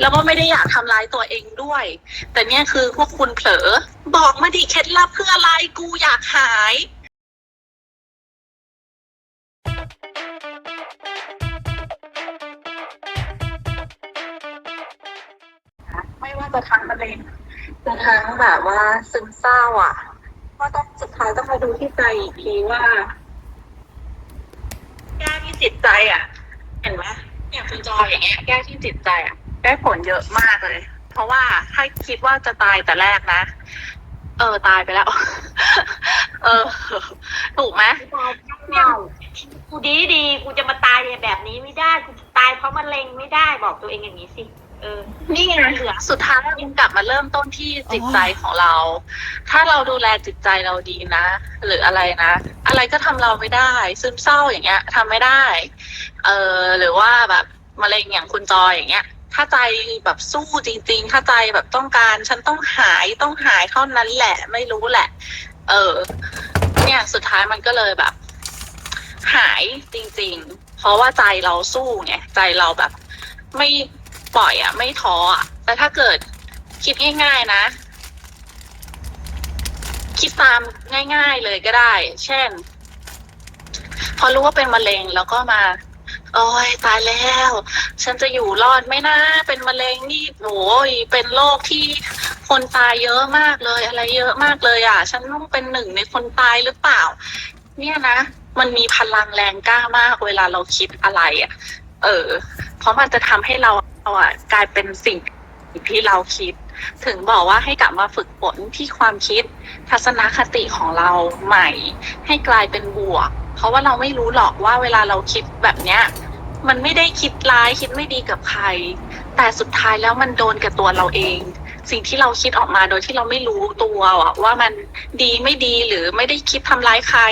แล้วก็ไม่ได้อยากทำร้ายตัวเองด้วย แต่เนี่ยคือพวกคุณเผลอ บอกมาดิเคล็ดลับคืออะไรกูอยากหายไม่ว่าจะทั้งมะเร็งจะทั้งแบบว่าซึมเศร้าอะก็ต้องสุดท้ายต้องมาดูที่ใจอีกทีว่าแก้ที่จิตใจอะ เห็นไหมอย่างคุณจอยอย่างเงี้ยแก้ที่จิตใจอะ ได้ผลเยอะมากเลย เพราะว่าถ้าคิดว่าจะตายแต่แรกนะ เออตายไปแล้ว เออ ถูกไหมเนี่ยกูดีดีกูจะมาตายแบบนี้ไม่ได้กูตายเพราะมะเร็งไม่ได้บอกตัวเองอย่างนี้สิเออนี่ไงสุดท้ายยังกลับมาเริ่มต้นที่จิตใจของเรา ถ้าเราดูแลจิตใจเราดีนะ หรืออะไรนะ อะไรก็ทำเราไม่ได้ ซึมเศร้าอย่างเงี้ยทำไม่ได้ เออหรือว่าแบบมะเร็งอย่างคุณจอยอย่างเงี้ย ถ้าใจแบบสู้จริง ๆ ถ้าใจแบบต้องการ ฉันต้องหายต้องหายเท่านั้นแหละ ไม่รู้แหละ เออ เนี่ยสุดท้ายมันก็เลยแบบ หายจริง ๆ เพราะว่าใจเราสู้ไงใจเราแบบ ไม่ปล่อยอะ ไม่ท้ออะแต่ถ้าเกิดคิดง่าย ๆ นะคิดตามง่าย ๆ เลยก็ได้ เช่น พอรู้ว่าเป็นมะเร็งแล้วก็มา โอ้ยตายแล้ว ฉันจะอยู่รอดไหมนะ เป็นมะเร็งนี่โอ้ยเป็นโรคที่คนตายเยอะมากเลย อะไรเยอะมากเลยอะ ฉันต้องเป็นหนึ่งในคนตายหรือเปล่า เนี่ยนะ มันมีพลังแรงกล้ามากเวลาเราคิดอะไรอะ เออ เพราะมันจะทำให้เราเราอะกลายเป็นสิ่งที่เราคิด ถึงบอกว่าให้กลับมาฝึกฝนที่ความคิดทัศนคติของเราใหม่ ให้กลายเป็นบวก เพราะว่าเราไม่รู้หรอกว่าเวลาเราคิดแบบเนี้ย มันไม่ได้คิดร้ายคิดไม่ดีกับใคร แต่สุดท้ายแล้วมันโดนกับตัวเราเอง สิ่งที่เราคิดออกมาโดยที่เราไม่รู้ตัวอะว่ามันดีไม่ดีหรือไม่ได้คิดทำร้ายใคร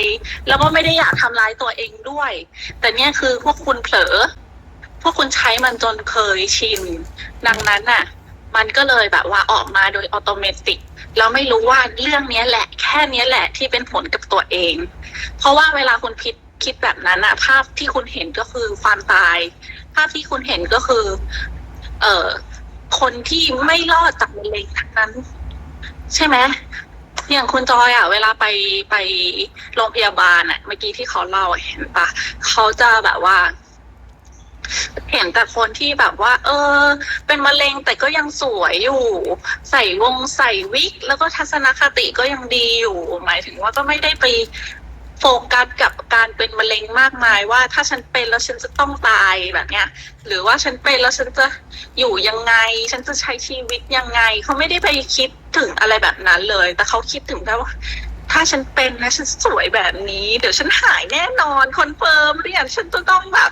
แล้วก็ไม่ได้อยากทำร้ายตัวเองด้วย แต่เนี่ยคือพวกคุณเผลอ พวกคุณใช้มันจนเคยชินดังนั้นน่ะ มันก็เลยแบบว่าออกมาโดยอัตโนมัติเราไม่รู้ว่าเรื่องนี้แหละ แค่นี้แหละที่เป็นผลกับตัวเอง เพราะว่าเวลาคุณคิดคิดแบบนั้นอะภาพที่คุณเห็นก็คือความตาย ภาพที่คุณเห็นก็คือ เอ่อคนที่ไม่รอดจากมะเร็งทั้งนั้น ใช่ไหมอย่างคุณจอยอะเวลาไปไปโรงพยาบาลอะเมื่อกี้ที่เขาเล่าเห็นปะเขาจะแบบว่า เห็นแต่คนที่แบบว่า เออ เป็นมะเร็งแต่ก็ยังสวยอยู่ ใส่วงใส่วิก แล้วก็ทัศนคติก็ยังดีอยู่ หมายถึงว่าก็ไม่ได้ไปโฟกัสกับการเป็นมะเร็งมากมายว่าถ้าฉันเป็นแล้วฉันจะต้องตายแบบเนี้ย หรือว่าฉันเป็นแล้วฉันจะอยู่ยังไง ฉันจะใช้ชีวิตยังไง เขาไม่ได้ไปคิดถึงอะไรแบบนั้นเลย แต่เขาคิดถึงแค่ว่า ถ้าฉันเป็นนะฉันสวยแบบนี้ เดี๋ยวฉันหายแน่นอนคอนเฟิร์มเนี่ยฉันจะต้องแบบ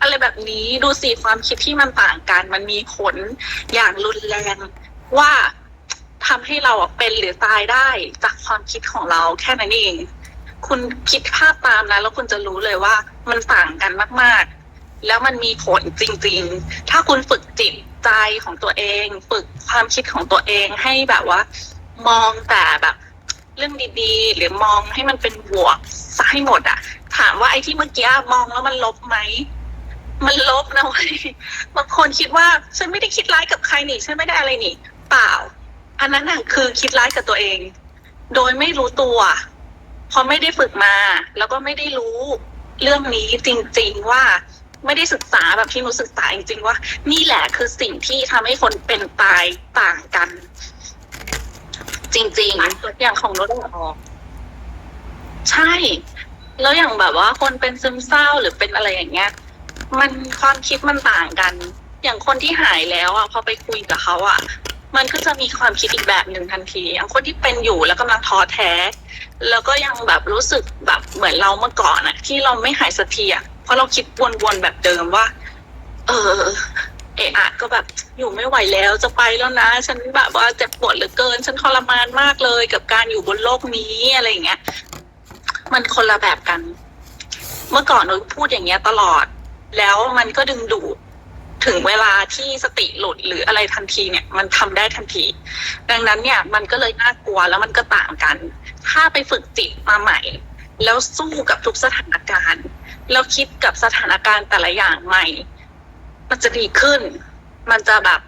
อะไรแบบนี้ดูสิความคิดที่มันต่างกัน มันมีผลอย่างรุนแรงว่าทำให้เราเป็นหรือตายได้จากความคิดของเราแค่นั้นเอง คุณคิดภาพตามนะ แล้วคุณจะรู้เลยว่ามันต่างกันมาก ๆ แล้วมันมีผลจริง ๆ ถ้าคุณฝึกจิตใจของตัวเอง ฝึกความคิดของตัวเองให้แบบว่า มองแต่แบบเรื่องดีๆ หรือมองให้มันเป็นบวกซะให้หมดอะถามว่าไอ้ที่เมื่อกี้มองแล้วมันลบไหม มันลบนะเว้ยบางคนคิดว่าฉันไม่ได้คิดร้ายกับใครนี่ ฉันไม่ได้อะไรนี่ เปล่า อันนั้นน่ะคือคิดร้ายกับตัวเอง โดยไม่รู้ตัว พอไม่ได้ฝึกมา แล้วก็ไม่ได้รู้เรื่องนี้จริง ๆว่าไม่ได้ศึกษาแบบที่หนูศึกษาจริงๆว่า นี่แหละคือสิ่งที่ทำให้คนเป็นตายต่างกัน จริงๆ อย่างของรถออก ใช่ แล้วอย่างแบบว่าคนเป็นซึมเศร้าหรือเป็นอะไรอย่างเงี้ย มันความคิดมันต่างกัน อย่างคนที่หายแล้วอะพอไปคุยกับเขาอะ มันก็จะมีความคิดอีกแบบหนึ่งทันที อย่างคนที่เป็นอยู่แล้วกำลังท้อแท้ แล้วก็ยังแบบรู้สึกแบบเหมือนเราเมื่อก่อนอะ ที่เราไม่หายสักทีอะเพราะเราคิดวนๆแบบเดิมว่า เออเอะอะก็แบบอยู่ไม่ไหวแล้วจะไปแล้วนะ ฉันแบบว่าเจ็บปวดเหลือเกิน ฉันทรมานมากเลยกับการอยู่บนโลกนี้อะไรอย่างเงี้ย มันคนละแบบกัน เมื่อก่อนหนูพูดอย่างเงี้ยตลอด แล้วมันก็ดึงดูดถึงเวลาที่สติหลุดหรืออะไรทันทีเนี่ย มันทำได้ทันที ดังนั้นเนี่ยมันก็เลยน่ากลัวแล้วมันก็ต่างกัน ถ้าไปฝึกจิตมาใหม่ แล้วสู้กับทุกสถานการณ์แล้วคิดกับสถานการณ์แต่ละอย่างใหม่ มันจะดีขึ้น มันจะแบบ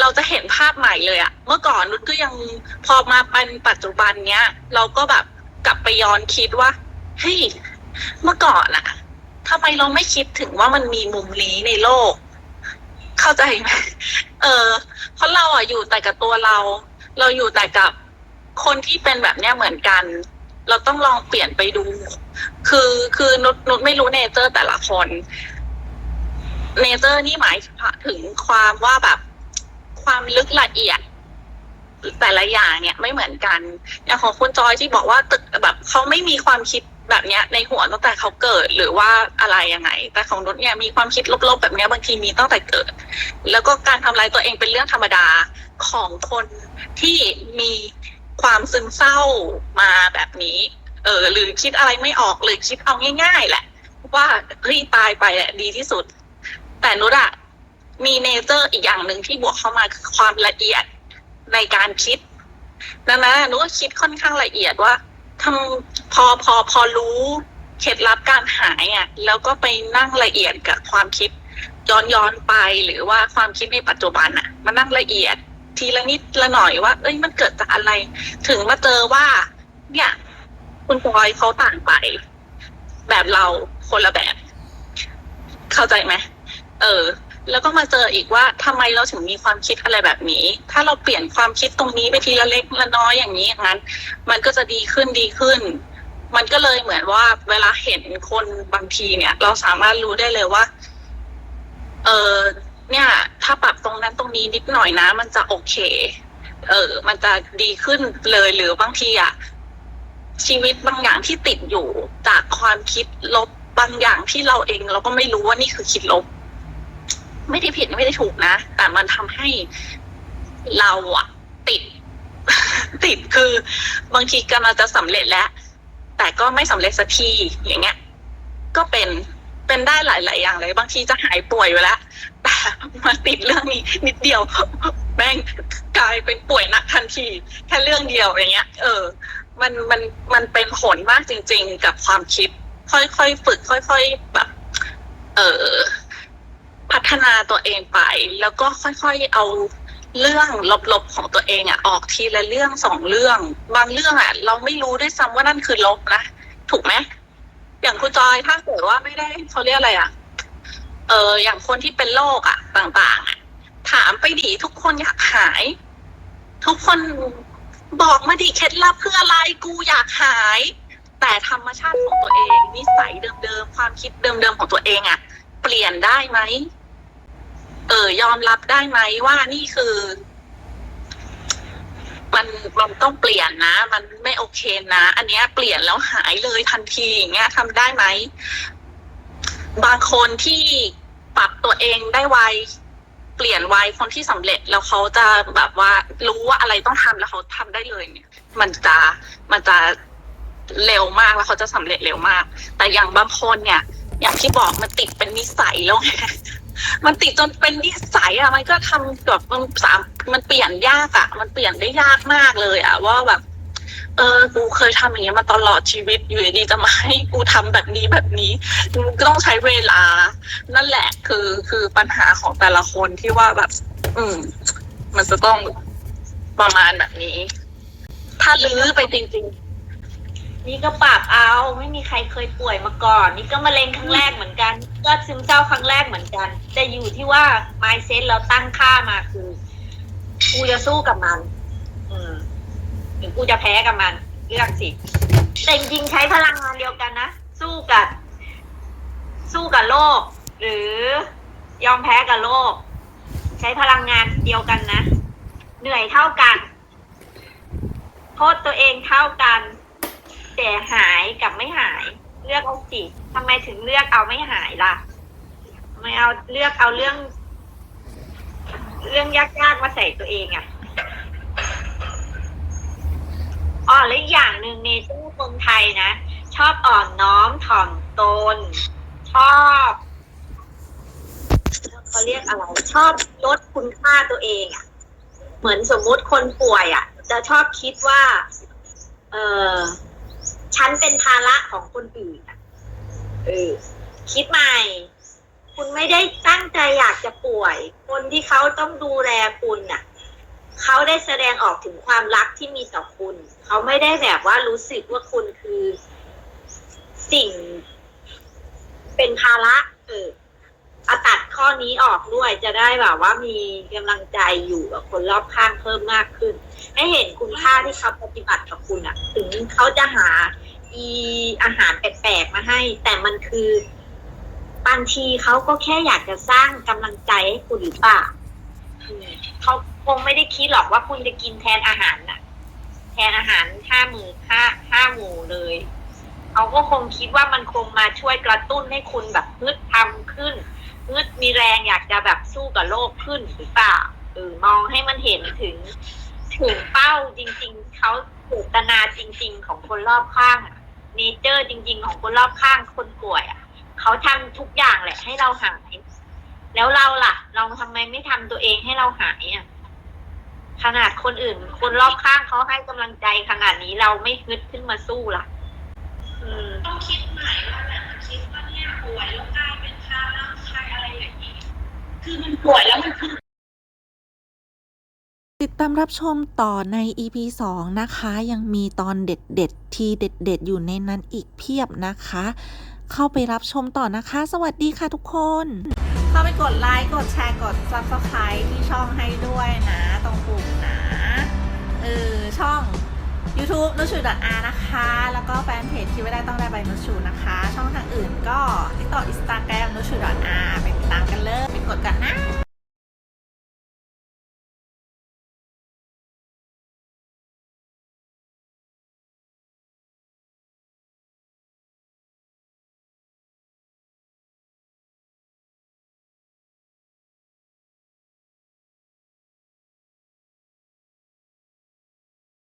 เราจะเห็นภาพใหม่เลยอะเมื่อก่อนนุชก็ยังพอมาเป็นปัจจุบันเนี้ย เราก็แบบกลับไปย้อนคิดว่าเฮ้ยเมื่อก่อนอะ ทำไมเราไม่คิดถึงว่ามันมีมุมนี้ในโลก เข้าใจไหมเออ เพราะเราอะอยู่แต่กับตัวเรา เราอยู่แต่กับคนที่เป็นแบบเนี้ยเหมือนกัน เราต้องลองเปลี่ยนไปดู คือคือนุชนุชไม่รู้เนเจอร์แต่ละคนเนเจอร์นี่หมายถึงความว่าแบบความลึกละเอียด แต่ละอย่างเนี่ยไม่เหมือนกัน อย่างของคุณจอยที่บอกว่าตึกแบบเขาไม่มีความคิด แบบเนี้ยในหัวตั้งแต่เขาเกิดหรือว่าอะไรยังไง แต่ของนุชเนี่ยมีความคิดลบๆแบบเนี้ยบางทีมีตั้งแต่เกิด แล้วก็การทำลายตัวเองเป็นเรื่องธรรมดาของคนที่มีความซึมเศร้ามาแบบนี้ เออหรือคิดอะไรไม่ออกหรือคิดเอาง่าย ๆ แหละ ว่าเฮ้ยตายไปแหละดีที่สุด แต่นุชอะมีเนเจอร์อีกอย่างหนึ่งที่บวกเข้ามาคือความละเอียดในการคิดดังนั้นนุชก็คิดค่อนข้างละเอียดว่า ทำพอพอพอรู้เคล็ดลับการหายอะ แล้วก็ไปนั่งละเอียดกับความคิด ย้อนย้อนไปหรือว่าความคิดในปัจจุบันอะมานั่งละเอียด ทีละนิดละหน่อยว่า เอ้ยมันเกิดจากอะไร ถึงมาเจอว่า เนี่ย คุณพลอยเขาต่างไป แบบเราคนละแบบ เข้าใจไหมเออ แล้วก็มาเจออีกว่าทำไมเราถึงมีความคิดอะไรแบบนี้ ถ้าเราเปลี่ยนความคิดตรงนี้ไปทีละเล็กละน้อยอย่างนี้อย่างนั้น มันก็จะดีขึ้นดีขึ้น มันก็เลยเหมือนว่าเวลาเห็นคนบางทีเนี่ย เราสามารถรู้ได้เลยว่า เออเนี่ย ถ้าปรับตรงนั้นตรงนี้นิดหน่อยนะ มันจะโอเค เออ มันจะดีขึ้นเลยหรือบางทีอะชีวิตบางอย่างที่ติดอยู่จากความคิดลบบางอย่างที่เราเองเราก็ไม่รู้ว่านี่คือคิดลบ ไม่ได้ผิดไม่ได้ถูกนะ แต่มันทำให้เราอะติด ติดคือบางทีกำลังจะสำเร็จแล้ว แต่ก็ไม่สำเร็จสักทีอย่างเงี้ย ก็เป็นเป็นได้หลาย ๆ อย่างเลย บางทีจะหายป่วยอยู่แล้วแต่มาติดเรื่องนี้นิดเดียวแม่งกลายเป็นป่วยหนักทันที แค่เรื่องเดียวอย่างเงี้ย เออ มันมันมันเป็นผลมากจริง ๆ กับความคิด ค่อยๆฝึก ค่อย ๆ แบบ เออ พัฒนาตัวเองไป แล้วก็ค่อยๆเอาเรื่องลบๆของตัวเองอะออกทีละเรื่องสองเรื่อง บางเรื่องอะเราไม่รู้ด้วยซ้ำว่านั่นคือลบนะถูกไหมอย่างคุณจอยถ้าเกิดว่าไม่ได้เขาเรียกอะไรอะเอออย่างคนที่เป็นโรคอะต่างๆอะถามไปดิทุกคนอยากหาย ทุกคนบอกมาดิเคล็ดลับคืออะไรกูอยากหาย แต่ธรรมชาติของตัวเอง นิสัยเดิมๆความคิดเดิมๆของตัวเองอะเปลี่ยนได้ไหม เออยอมรับได้ไหมว่านี่คือ มันมันต้องเปลี่ยนนะ มันไม่โอเคนะ อันเนี้ยเปลี่ยนแล้วหายเลยทันทีอย่างเงี้ยทำได้ไหม บางคนที่ปรับตัวเองได้ไวเปลี่ยนไวคนที่สำเร็จแล้วเขาจะแบบว่ารู้ว่าอะไรต้องทำแล้วเขาทำได้เลยเนี่ย มันจะมันจะเร็วมากแล้วเขาจะสำเร็จเร็วมาก แต่อย่างบางคนเนี่ย อย่างที่บอกมันติดเป็นนิสัยแล้วไง มันติดจนเป็นนิสัยอะมันก็ทำแบบมันสามมันเปลี่ยนยากอะมันเปลี่ยนได้ยากมากเลยอะว่าแบบ เออกูเคยทำอย่างเงี้ยมาตลอดชีวิตอยู่ดีๆจะมาให้กูทำแบบนี้แบบนี้มันก็ต้องใช้เวลา นั่นแหละคือคือปัญหาของแต่ละคนที่ว่าแบบ อืม มันจะต้องประมาณแบบนี้ ถ้าลื้อไปจริง นี่ก็ปรับเอาไม่มีใครเคยป่วยมาก่อน นี่ก็มะเร็งครั้งแรกเหมือนกัน ก็ซึมเศร้าครั้งแรกเหมือนกัน แต่อยู่ที่ว่า mindset เราตั้งค่ามาคือกูจะสู้กับมัน อืมหรือกูจะแพ้กับมันเลือกสิแต่จริงใช้พลังงานเดียวกันนะสู้กับ สู้กับโลก หรือยอมแพ้กับโลก ใช้พลังงานเดียวกันนะ เหนื่อยเท่ากัน โทษตัวเองเท่ากัน แต่หายกับไม่หาย เลือกเอาสิทำไมถึงเลือกเอาไม่หายล่ะทำไมเอาเลือกเอาเรื่อง เรื่องยากๆมาใส่ตัวเองอะ่ะอ๋อและอย่างหนึ่งเนเจอร์คนไทยนะ ชอบอ่อนน้อมถ่อมตน ชอบเขาเรียกอะไร ชอบลดคุณค่าตัวเองอะ่ะ เหมือนสมมุติคนป่วยอะ่ะ จะชอบคิดว่า เออ ฉันเป็นภาระของคนอื่นอะเออ คิดใหม่ คุณไม่ได้ตั้งใจอยากจะป่วย คนที่เขาต้องดูแลคุณน่ะ เขาได้แสดงออกถึงความรักที่มีต่อคุณ เขาไม่ได้แบบว่ารู้สึกว่าคุณคือ สิ่ง เป็นภาระ เออเอาตัดข้อนี้ออกด้วยจะได้แบบว่ามีกำลังใจอยู่กับคนรอบข้างเพิ่มมากขึ้น ให้เห็นคุณค่าที่เขาปฏิบัติกับคุณอะถึงเขาจะหาอีอาหารแปลกๆมาให้ แต่มันคือบางทีเขาก็แค่อยากจะสร้างกำลังใจให้คุณหรือเปล่าอืมเขาคงไม่ได้คิดหรอกว่าคุณจะกินแทนอาหารน่ะ แทนอาหารห้ามู่ห้าห้าหมู่เลยเขาก็คงคิดว่ามันคงมาช่วยกระตุ้นให้คุณแบบฮึดทำขึ้นฮึดมีแรงอยากจะแบบสู้กับโลกขึ้นหรือเปล่าเออมองให้มันเห็นถึง ถึงเป้าจริง ๆเขาเจตนาจริง ๆ ของคนรอบข้างอะเนเจอร์จริง ๆ ของคนรอบข้างคนป่วยอะเขาทำทุกอย่างแหละให้เราหาย แล้วเราล่ะ เราทำไมไม่ทำตัวเองให้เราหายอะขนาดคนอื่น คนรอบข้างเขาให้กำลังใจขนาดนี้เราไม่ฮึดขึ้นมาสู้ล่ะต้องคิดใหม่ว่าแบบคิดว่าเนี่ยป่วยแล้วกลายเป็นภาระใครอะไรอย่างนี้ คือมันป่วยแล้วมันคือ ติดตามรับชมต่อใน EP 2 นะคะ ยังมีตอนเด็ดๆ ที่เด็ดๆ อยู่ในนั้นอีกเพียบนะคะ เข้าไปรับชมต่อนะคะ สวัสดีค่ะทุกคน เข้าไปกดไลค์กดแชร์กด Subscribe ที่ช่องให้ด้วยนะ ตรงปุ่มนะเออช่อง YouTube นุชูดอานะคะ แล้วก็แฟนเพจคิดไม่ได้ต้องได้ใบนุชูนะคะ ช่องทางอื่นก็ติดต่ออินสตาแกรมนุชูดอาไปติดตามกันเลยไปกดกันนะ